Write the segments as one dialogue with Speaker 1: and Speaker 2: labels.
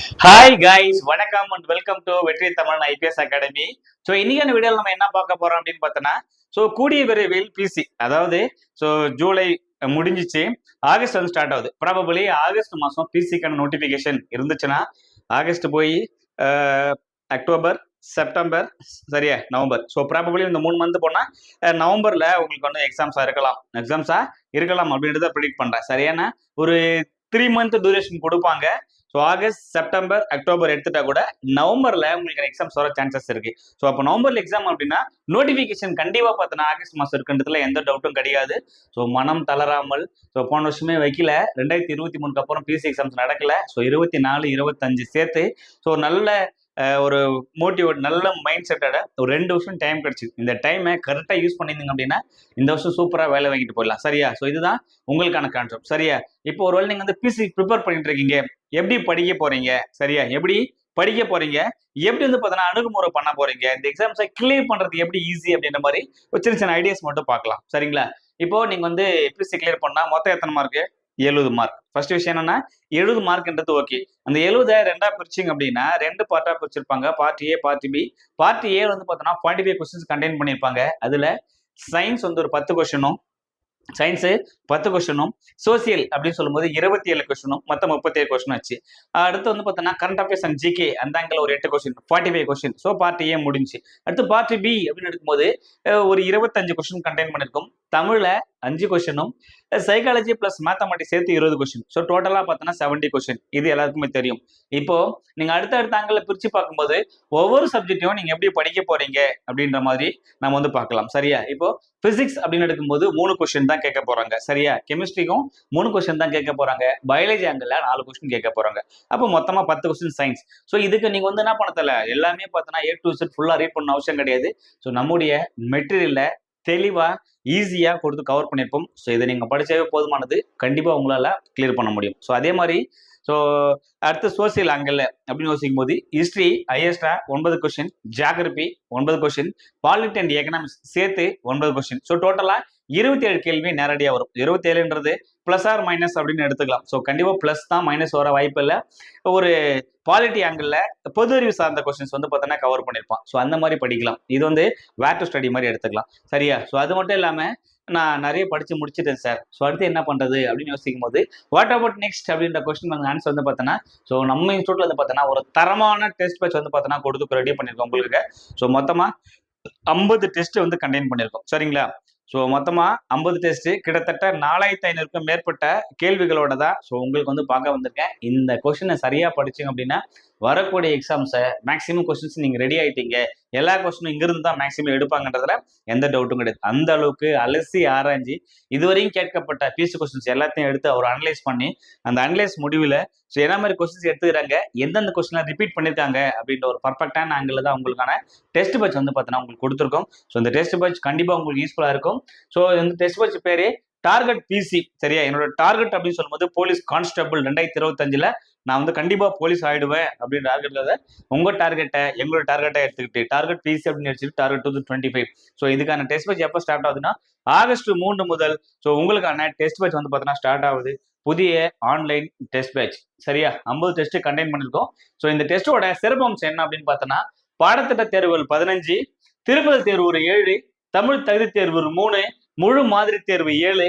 Speaker 1: Hi guys வணக்கம் and welcome to Vetri Tamil IPS academy so இன்னைக்கான வீடியோவில் நம்ம என்ன பார்க்க போறோம் அப்படின்னு பார்த்தோன்னா ஸோ கூடிய விரைவில் பிசி அதாவது ஸோ ஜூலை முடிஞ்சிச்சு. ஆகஸ்ட் வந்து ஸ்டார்ட் ஆகுது. ப்ராபபிளி ஆகஸ்ட் மாதம் பிசிக்கான நோட்டிஃபிகேஷன் இருந்துச்சுன்னா ஆகஸ்ட் போய் அக்டோபர் செப்டம்பர் சரியா? நவம்பர் ஸோ ப்ராபபிளி இந்த மூணு மந்த் போனால் நவம்பரில் உங்களுக்கு வந்து எக்ஸாம்ஸாக இருக்கலாம். எக்ஸாம்ஸாக இருக்கலாம் அப்படின்றத ப்ரிடிக்ட் பண்ணுறேன் சரியான? ஒரு த்ரீ மந்த் டூரேஷன் கொடுப்பாங்க. ஸோ ஆகஸ்ட் செப்டம்பர் அக்டோபர் எடுத்துட்டா கூட நவம்பர்ல உங்களுக்கு எக்ஸாம்ஸ் வர சான்சஸ் இருக்கு. ஸோ அப்போ நவம்பர்ல எக்ஸாம் அப்படின்னா நோட்டிஃபிகேஷன் கண்டிப்பாக பார்த்தோன்னா ஆகஸ்ட் மாதம் இருக்குன்றதுல எந்த டவுட்டும் கிடையாது. ஸோ மனம் தளராமல் ஸோ போன வருஷமே வைக்கல. ரெண்டாயிரத்தி இருபத்தி மூணுக்கு அப்புறம் பிசி எக்ஸாம்ஸ் நடக்கல. ஸோ இருபத்தி நாலு இருபத்தஞ்சு சேர்த்து ஸோ நல்ல ஒரு மோட்டிவேட் நல்ல மைண்ட் செட்டோட ஒரு ரெண்டு வருஷம் டைம் கிடச்சிது. இந்த டைமை கரெக்டாக யூஸ் பண்ணியிருந்தீங்க அப்படின்னா இந்த வருஷம் சூப்பராக வேலை வாங்கிட்டு போயிடலாம். சரியா? ஸோ இதுதான் உங்களுக்கான கான்செப்ட் சரியா? இப்போ ஒருவேளை நீங்கள் வந்து பிசி ப்ரிப்பேர் பண்ணிட்டு இருக்கீங்க. எப்படி படிக்க போறீங்க? சரியா? எப்படி படிக்க போறீங்க? எப்படி வந்து பார்த்தீங்கன்னா அணுகுமுறை பண்ண போறீங்க? இந்த எக்ஸாம்ஸை கிளியர் பண்றது எப்படி ஈஸி அப்படின்ற மாதிரி ஒரு சின்ன சின்ன ஐடியாஸ் மட்டும் பார்க்கலாம். சரிங்களா? இப்போ நீங்க வந்து பிசி கிளியர் பண்ணா மொத்தம் எத்தனை மார்க் எழுபது மார்க் ஃபர்ஸ்ட் விஷயம் என்னன்னா எழுபது மார்க்ன்றது ஓகே அந்த எழுபதை ரெண்டா பிரிச்சிங்க அப்படின்னா ரெண்டு பார்ட்டா பிரிச்சிருப்பாங்க. Part A part B part A வந்து பார்த்தோம்னா ஃபார்ட்டி ஃபைவ் கொஸ்டின்ஸ் கண்டெயின் பண்ணியிருப்பாங்க அதுல சயின்ஸ் வந்து ஒரு பத்து கொஸ்டினும் சயின்ஸு பத்து கொஸ்டினும் சோசியல் அப்படின்னு சொல்லும்போது இருபத்தி ஏழு கொஸ்டினும் மொத்தம் முப்பத்தேழு கொஸ்டின் ஆச்சு. அடுத்து வந்து பார்த்தோன்னா கரண்ட் அஃபேர்ஸ் அண்ட் ஜிகே அந்த ஆங்கிள் ஒரு எட்டு question forty five question so part A முடிஞ்சு அடுத்து பார்ட் பி அப்படின்னு எடுக்கும்போது ஒரு இருபத்தஞ்சு கொஸ்டின் கண்டெயின் பண்ணியிருக்கும் தமிழில் அஞ்சு கொஷனும் சைக்காலஜி ப்ளஸ் மேத்தமெட்டிக்ஸ் சேர்த்து இருபது கொஸ்டின் ஸோ டோட்டலாக பார்த்தோன்னா செவன்ட்டி கொஸ்டின் இது எல்லாருக்குமே தெரியும். இப்போ நீங்கள் அடுத்த அடுத்த ஆங்கிளில் பிரித்து பார்க்கும்போது ஒவ்வொரு சப்ஜெக்டையும் நீங்கள் எப்படி படிக்க போறீங்க அப்படின்ற மாதிரி நம்ம வந்து பார்க்கலாம். சரியா? இப்போ பிசிக்ஸ் அப்படின்னு எடுக்கும்போது மூணு கொஸ்டின் தான் கேட்க போறாங்க. சரியா? கெமிஸ்ட்ரிக்கும் மூணு கொஸ்டின் தான் கேட்க போறாங்க. பயாலஜி ஆங்கிளில் நாலு கொஸ்டின் கேட்க போறாங்க. அப்போ மொத்தமாக பத்து கொஸ்டின் சயின்ஸ் ஸோ இதுக்கு நீங்கள் வந்து என்ன பண்ண எல்லாமே பார்த்தோன்னா ஏ டு செட் ஃபுல்லாக ரீட் பண்ண அவசியம் கிடையாது. ஸோ நம்முடைய மெட்டீரியலில் தெளிவாக ஈஸியாக கொடுத்து கவர் பண்ணியிருப்போம். ஸோ இதை நீங்கள் படித்தாவே போதுமானது. கண்டிப்பாக உங்களால் கிளியர் பண்ண முடியும். ஸோ அதே மாதிரி ஸோ அடுத்து சோசியல் ஆங்கிள் அப்படின்னு யோசிக்கும் போது ஹிஸ்ட்ரி ஹையஸ்டா ஒன்பது கொஸ்டின் ஜியாகிரபி ஒன்பது கொஸ்டின் பாலிட்டி அண்ட் எக்கனாமிக்ஸ் சேர்த்து ஒன்பது கொஸ்டின் ஸோ டோட்டலாக இருபத்தி ஏழு கேள்வி நேரடியாக வரும். இருபத்தேழுன்றது ப்ளஸ் ஆர் மைனஸ் அப்படின்னு எடுத்துக்கலாம். ஸோ கண்டிப்பாக ப்ளஸ் தான் மைனஸ் வர வாய்ப்பு இல்லை. ஒரு பாலிட்டி ஆங்கிளில் பொது அறிவு சார்ந்த கொஸ்டின்ஸ் வந்து பார்த்தோன்னா கவர் பண்ணியிருப்பான் ஸோ அந்த மாதிரி படிக்கலாம். இது வந்து வேர் டு ஸ்டடி மாதிரி எடுத்துக்கலாம். சரியா? ஸோ அது மட்டும் இல்லாமல் நான் நிறைய படித்து முடிச்சிட்டேன் சார் ஸோ அடுத்து என்ன பண்ணுறது அப்படின்னு யோசிக்கும் போது வாட் அபவுட் நெக்ஸ்ட் அப்படின்ற கொஸ்டின் ஆன்சர் வந்து பார்த்தோன்னா ஸோ நம்ம இன்ஸ்டியூட்ல வந்து பார்த்தோன்னா ஒரு தரமான டெஸ்ட் பேட்ச் வந்து பார்த்தோன்னா கொடுத்து ரெடி பண்ணியிருக்கோம் உங்களுக்கு ஸோ மொத்தமாக ஐம்பது டெஸ்ட் வந்து கண்டெயின் பண்ணியிருக்கோம் சரிங்களா? ஸோ மொத்தமாக ஐம்பது டெஸ்ட்டு கிட்டத்தட்ட நாலாயிரத்தி ஐநூறுக்கும் மேற்பட்ட கேள்விகளோட தான் ஸோ உங்களுக்கு வந்து பார்க்க வந்திருக்கேன். இந்த கொஷினை சரியாக படிச்சிங்க அப்படின்னா வரக்கூடிய எக்ஸாம்ஸை மேக்ஸிமம் கொஸ்டின்ஸ் நீங்கள் ரெடி ஆகிட்டீங்க எல்லா கொஸ்டினும் இங்கிருந்து தான் மேக்ஸிமம் எடுப்பாங்கன்றதுல எந்த டவுட்டும் கிடையாது. அந்த அளவுக்கு அலசி ஆராய்ஞ்சு இதுவரையும் கேட்கப்பட்ட பீஸ் கொஸ்டின்ஸ் எல்லாத்தையும் எடுத்து அவர் அனலைஸ் பண்ணி அந்த அனலைஸ் முடிவில் ஸோ என்ன மாதிரி கொஸ்டின்ஸ் எடுத்துக்கிறாங்க எந்தெந்த கொஸ்டின்லாம் ரிப்பீட் பண்ணியிருக்காங்க அப்படின்ற ஒரு பர்ஃபெக்டான ஆங்கிள் தான் உங்களுக்கான டெஸ்ட் பேட்ச் வந்து பார்த்தீங்கன்னா உங்களுக்கு கொடுத்துருக்கோம். ஸோ இந்த டெஸ்ட் பேட்ச் கண்டிப்பாக உங்களுக்கு யூஸ்ஃபுல்லாக இருக்கும். ஸோ இந்த டெஸ்ட் பேட்ச் பேரு டார்கெட் பிசி சரியா? என்னோட டார்கெட் அப்படின்னு சொல்லும்போது போலீஸ் கான்ஸ்டபிள் ரெண்டாயிரத்தி இருபத்தஞ்சுல நான் வந்து கண்டிப்பா போலீஸ் ஆயிடுவேன் அப்படின்னு டார்கெட்ல உங்க டார்கெட்டை எங்களோட டார்கெட்டை எடுத்துக்கிட்டு டார்கெட் பிசி அப்படின்னு எடுத்துட்டு target two twenty five so இதுக்கான டெஸ்ட் பேட்ச் எப்போ ஸ்டார்ட் ஆகுதுன்னா ஆகஸ்ட் மூன்று முதல் ஸோ உங்களுக்கான டெஸ்ட் பேட்ச் வந்து பார்த்தீங்கன்னா ஸ்டார்ட் ஆகுது. புதிய ஆன்லைன் டெஸ்ட் பேட்ச் சரியா? ஐம்பது டெஸ்ட் கண்டெயின் பண்ணியிருக்கோம். ஸோ இந்த டெஸ்ட்டோட சிறப்பம்சம் என்ன அப்படின்னு பார்த்தோன்னா பாடத்திட்ட தேர்வுகள் பதினஞ்சு திருப்பதி தேர்வு ஒரு ஏழு தமிழ் தகுதி தேர்வு ஒரு மூணு முழு மாதிரி தேர்வு ஏழு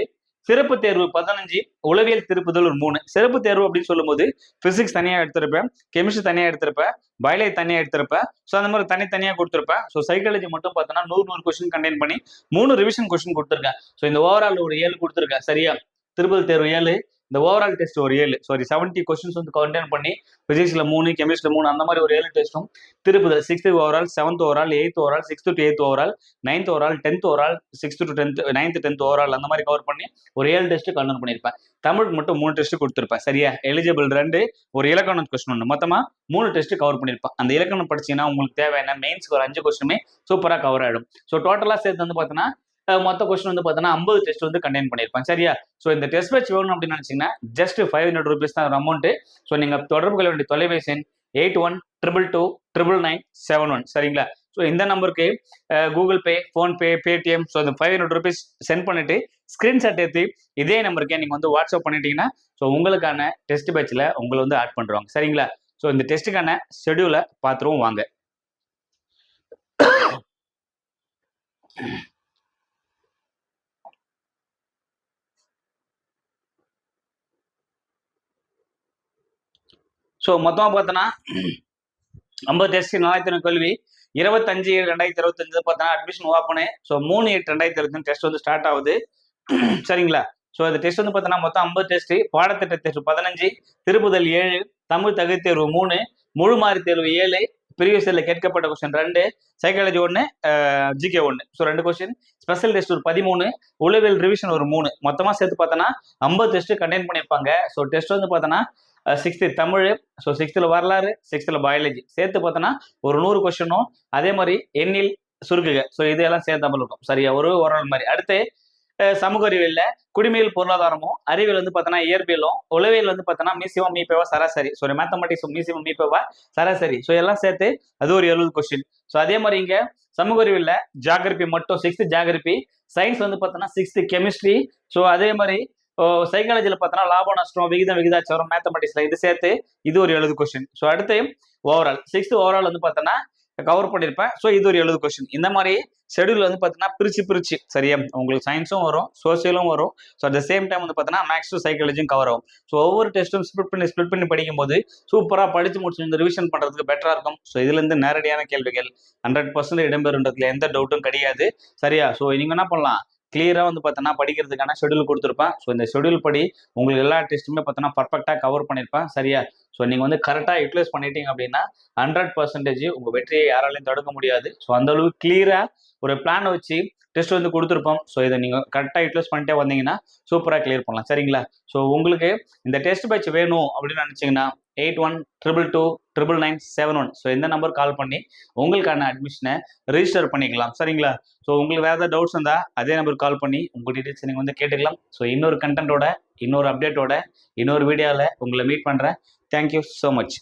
Speaker 1: சிறப்பு தேர்வு பதினஞ்சு உளவியல் திருப்புதல் ஒரு மூணு. சிறப்பு தேர்வு அப்படின்னு சொல்லும்போது பிசிக்ஸ் தனியாக எடுத்திருப்பேன் கெமிஸ்ட்ரி தனியாக எடுத்திருப்பேன் பயாலஜி தனியாக எடுத்திருப்பேன். ஸோ அந்த மாதிரி தனித்தனியாக கொடுத்துருப்பேன். ஸோ சைக்காலஜி மட்டும் பார்த்தோன்னா நூறு நூறு கொஸ்டின் கண்டெயின் பண்ணி மூணு ரிவிஷன் கொஸ்டின் கொடுத்துருக்கேன். ஸோ இந்த ஓவரால் ஒரு ஏழு கொடுத்துருக்கேன். சரியா? திருப்பதி தேர்வு ஏழு இந்த ஓவரால் டெஸ்ட் ஒரு ஏழு. சாரி செவன்ட்டி கொஸ்டின்ஸ் வந்து கண்டெயின் பண்ணி பிசிக்ஸில் மூணு கெமிஸ்ட்ரியில் மூணு அந்த மாதிரி ஒரு ஏழு டெஸ்ட்டும் திருப்புதல் sixth overall seventh overall eighth overall sixth to eighth overall ninth overall tenth overall sixth to tenth ninth tenth overall அந்த மாதிரி கவர் பண்ணி ஒரு ஏழு டெஸ்ட்டு கண்டெயின் பண்ணியிருப்பேன் தமிழுக்கு மட்டும் மூணு டெஸ்ட் கொடுத்துருப்பேன். சரியா? எலிஜிபிள் ரெண்டு ஒரு இலக்கணம் கொஸ்டின் ஒன்று மொத்தமாக மூணு டெஸ்ட் கவர் பண்ணியிருப்பேன் அந்த இலக்கணம் படிச்சீங்கன்னா உங்களுக்கு தேவையான மெயின்ஸ்க்கு ஒரு அஞ்சு கொஸ்டினுமே சூப்பராக கவர் ஆகிடும் ஸோ டோட்டலாக சேர்த்து வந்து பார்த்தீங்கன்னா மொத்த கொஸ்டின் வந்து பார்த்தோன்னா ஐம்பது டெஸ்ட் வந்து கண்டெயின் பண்ணியிருப்பேன். சரியா? ஸோ இந்த டெஸ்ட் பேட்ச் வேணும் அப்படின்னு நினச்சிங்கன்னா ஜஸ்ட் ஃபைவ் ஹண்ட்ரட் ருபீஸ் தான் அமௌண்ட்டு ஸோ நீங்கள் தொடர்பு கொள்ள வேண்டிய தொலைபேசி எண் eight one triple two triple nine seven one சரிங்களா? ஸோ இந்த நம்பருக்கு Google Pay PhonePe Paytm so இந்த ஃபைவ் ஹண்ட்ரட் ருபீஸ் சென்ட் பண்ணிட்டு ஸ்க்ரீன்ஷாட் ஏற்றி இதே நம்பருக்கே நீங்கள் வந்து வாட்ஸ்அப் பண்ணிட்டீங்கன்னா ஸோ உங்களுக்கான டெஸ்ட் பேட்சில் உங்களை வந்து ஆட் பண்ணுறாங்க சரிங்களா? ஸோ இந்த டெஸ்ட்டுக்கான ஷெடியூலை பார்த்துருவோம் வாங்க. ஸோ மொத்தமாக பார்த்தோன்னா ஐம்பது டெஸ்ட் நாலாயிரத்தி கல்வி இருபத்தஞ்சு ரெண்டாயிரத்தி இருபத்தஞ்சு பார்த்தோன்னா அட்மிஷன் ஓப்பனு ஸோ மூணு எட்டு ரெண்டாயிரத்தி இருபத்தஞ்சு டெஸ்ட் வந்து ஸ்டார்ட் ஆகுது. சரிங்களா? ஸோ இந்த டெஸ்ட் வந்து பார்த்தோன்னா மொத்தம் ஐம்பது டெஸ்ட் பாடத்திட்ட டெஸ்ட் பதினஞ்சு திருப்புதல் ஏழு தமிழ் தகுதி தேர்வு மூணு முழு மாறி தேர்வு ஏழு ப்ரீவியஸ் இயரில் கேட்கப்பட்ட கொஸ்டின் ரெண்டு சைக்காலஜி ஒன்று ஜிகே ஒன்று ஸோ ரெண்டு கொஸ்டின் ஸ்பெஷல் டெஸ்ட் ஒரு பதிமூணு உளவியல் ரிவிஷன் ஒரு மூணு. மொத்தமாக சேர்த்து பார்த்தோன்னா ஐம்பது டெஸ்ட்டு கண்டெயின் பண்ணியிருப்பாங்க. ஸோ டெஸ்ட் வந்து பார்த்தோன்னா சிக்ஸ்த்து தமிழ் ஸோ சிக்ஸ்த்தில் வரலாறு சிக்ஸ்த்தில் பயாலஜி சேர்த்து பார்த்தோன்னா ஒரு நூறு கொஸ்டினும் அதே மாதிரி எண்ணில் சுருக்குக. ஸோ இதெல்லாம் சேர்த்தாமல் இருக்கும். சரியா? ஒரு ஒரு மாதிரி. அடுத்து சமூக அறிவியல்ல குடிமையில் பொருளாதாரமும் அறிவியல் வந்து பார்த்தோன்னா இயற்பியலும் உளவியல் வந்து பார்த்தோன்னா மீசிவம் மீப்பேவா சராசரி. ஸோ மேத்தமெட்டிக்ஸ் மீசிவம் மீப்பேவா சராசரி. ஸோ எல்லாம் சேர்த்து அது ஒரு எழுபது கொஸ்டின் ஸோ அதே மாதிரி இங்க சமூக அறிவியல்ல ஜாகிரபி மட்டும் சிக்ஸ்த் ஜாகிரபி சயின்ஸ் வந்து பார்த்தோன்னா சிக்ஸ்த்து கெமிஸ்ட்ரி ஸோ அதே மாதிரி சைக்காலஜியில் பார்த்தோன்னா லாபம் நஷ்டம் விகிதம் விகிதாச்சாரம் மேத்தமெட்டிக்ஸ்ல இது சேர்த்து இது ஒரு எழுது கொஸ்டின் ஸோ அடுத்து ஓவரால் சிக்ஸ்த் ஓவரால் வந்து பார்த்தோன்னா கவர் பண்ணியிருப்பேன் ஸோ இது ஒரு எழுது கொஸ்டின் இந்த மாதிரி ஷெடியூல் வந்து பார்த்தீங்கன்னா பிரிச்சு பிரிச்சு. சரியா? உங்களுக்கு சயின்ஸும் வரும் சோசியலும் வரும். So at the same time வந்து பார்த்தீங்கன்னா மேக்ஸும் சைக்காலஜியும் கவர் ஆகும். ஸோ ஒவ்வொரு டெஸ்ட்டும் ஸ்பிட் பண்ணி ஸ்பிட் பண்ணி படிக்கும்போது சூப்பராக படிச்சு முடிச்சு இந்த ரிவிஷன் பண்ணுறதுக்கு பெட்டராக இருக்கும். ஸோ இதுலேருந்து நேரடியான கேள்விகள். ஹண்ட்ரட் பர்சன்ட் இடம்பெறுன்றதுல எந்த டவுட்டும் கிடையாது. சரியா? ஸோ நீங்கள் என்ன பண்ணலாம்? கிளியராக வந்து பார்த்தோன்னா படிக்கிறதுக்கான ஷெடியூல் கொடுத்துருப்பேன். ஸோ இந்த ஷெடியூல் படி உங்களுக்கு எல்லா டெஸ்ட்டுமே பார்த்தோன்னா பர்ஃபெக்டாக கவர் பண்ணியிருப்பேன் சரியா? ஸோ நீங்கள் வந்து கரெக்டாக யூட்டிலைஸ் பண்ணிட்டீங்க அப்படின்னா ஹண்ட்ரட் பர்சன்டேஜ் உங்கள் வெற்றியை யாராலையும் தடுக்க முடியாது. ஸோ அந்த அளவுக்கு கிளியராக ஒரு பிளானை வச்சு டெஸ்ட் வந்து கொடுத்துருப்போம். ஸோ இதை நீங்கள் கரெக்டாக யூட்டிலைஸ் பண்ணிட்டே வந்தீங்கன்னா சூப்பராக கிளியர் பண்ணலாம். சரிங்களா? ஸோ உங்களுக்கு இந்த டெஸ்ட் பேட்ச் வேணும் அப்படின்னு நினச்சிங்கன்னா eight one triple two triple nine seven one so இந்த நம்பர் கால் பண்ணி உங்களுக்கான அட்மிஷனை ரிஜிஸ்டர் பண்ணிக்கலாம். சரிங்களா? ஸோ உங்களுக்கு வேறு ஏதாவது டவுட்ஸ் இருந்தால் அதே நம்பர் கால் பண்ணி உங்கள் டீட்டெயில்ஸ் நீங்கள் வந்து கேட்டுக்கலாம். ஸோ இன்னொரு கண்டென்ட்டோட இன்னொரு அப்டேட்டோட இன்னொரு வீடியோவில் உங்களை மீட் பண்ணுறேன் தேங்க்யூ ஸோ மச்